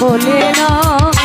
বলে না।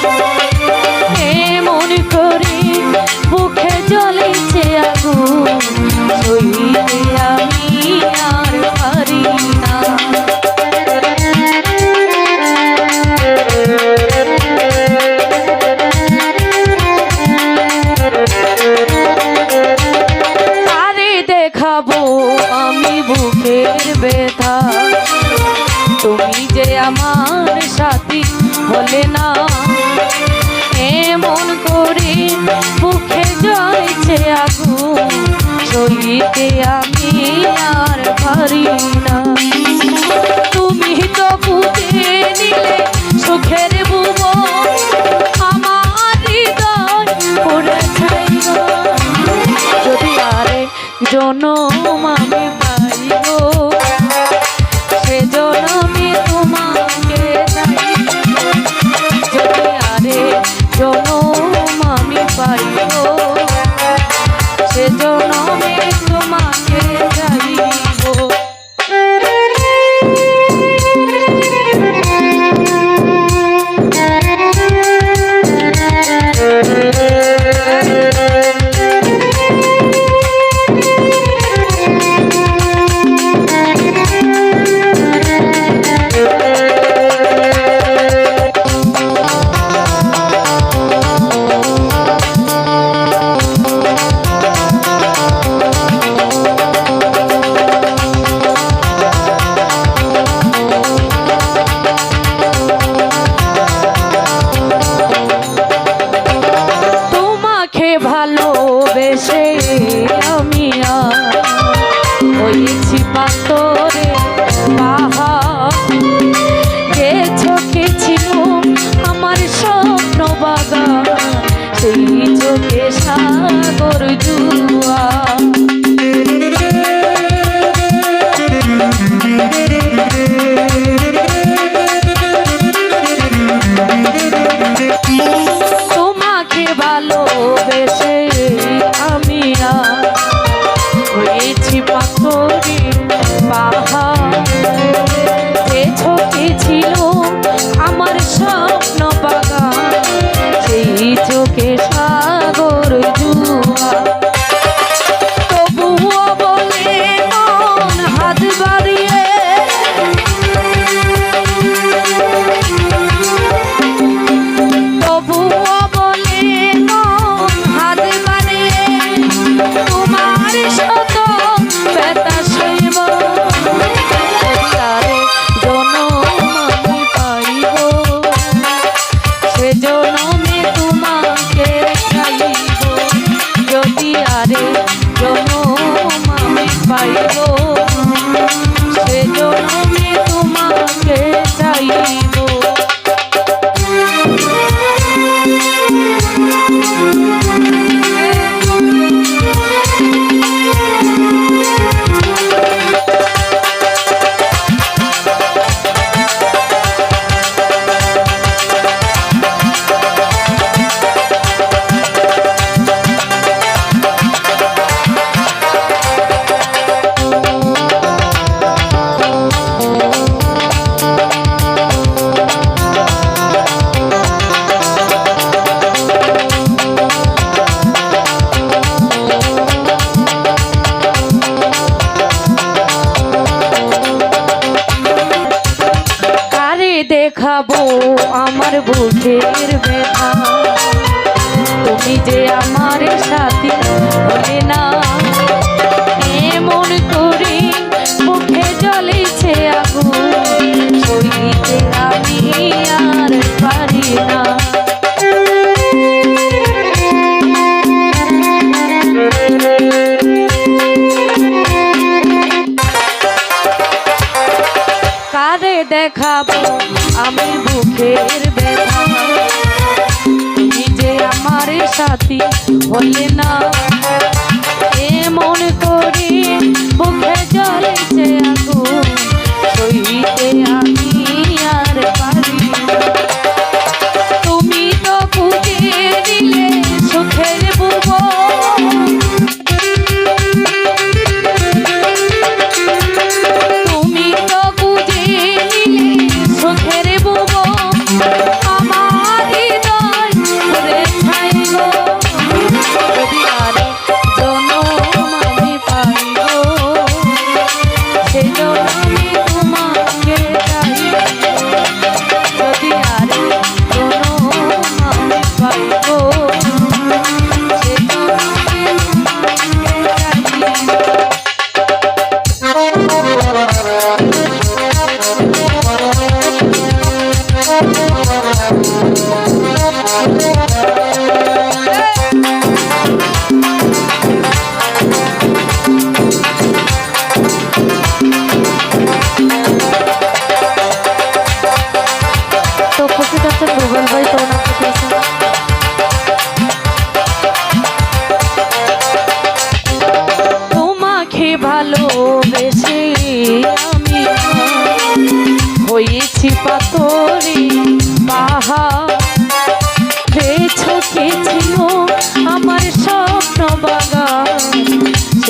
ছিল আমার স্বপ্ন বাগান সেই চোখে আমার বুকের ব্যথা। তুমি যে আমার সাথে হলে না। এমন করে মুখে জ্বলেছে আগু সইতে আমি আর পারি না। দেখাবো আমি বুকের ব্যথা। তুমি আমার সাথী হলে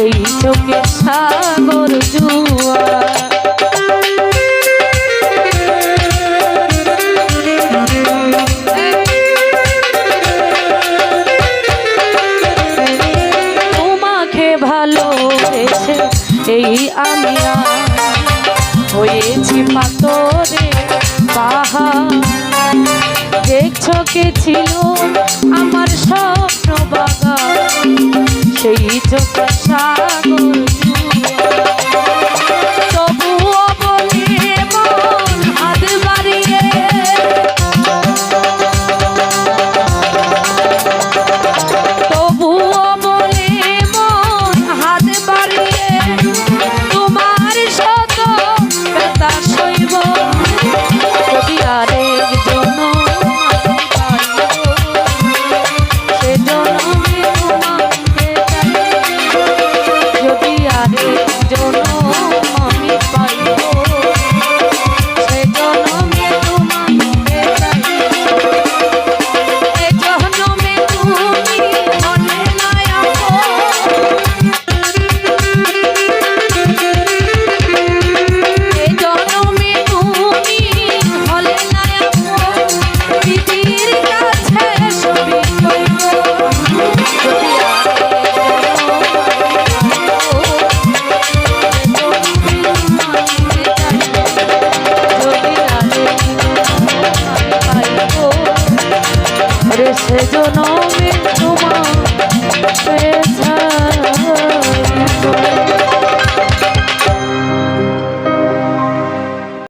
সেই চোখে সাগর জুয়া। তোমাকে ভালোবেসে এই আমি হয়েছি পাতরে পাহাড়। দেখছ কে ছিল আমার স্বপ্ন বাগান? সেই চোখ সাগর।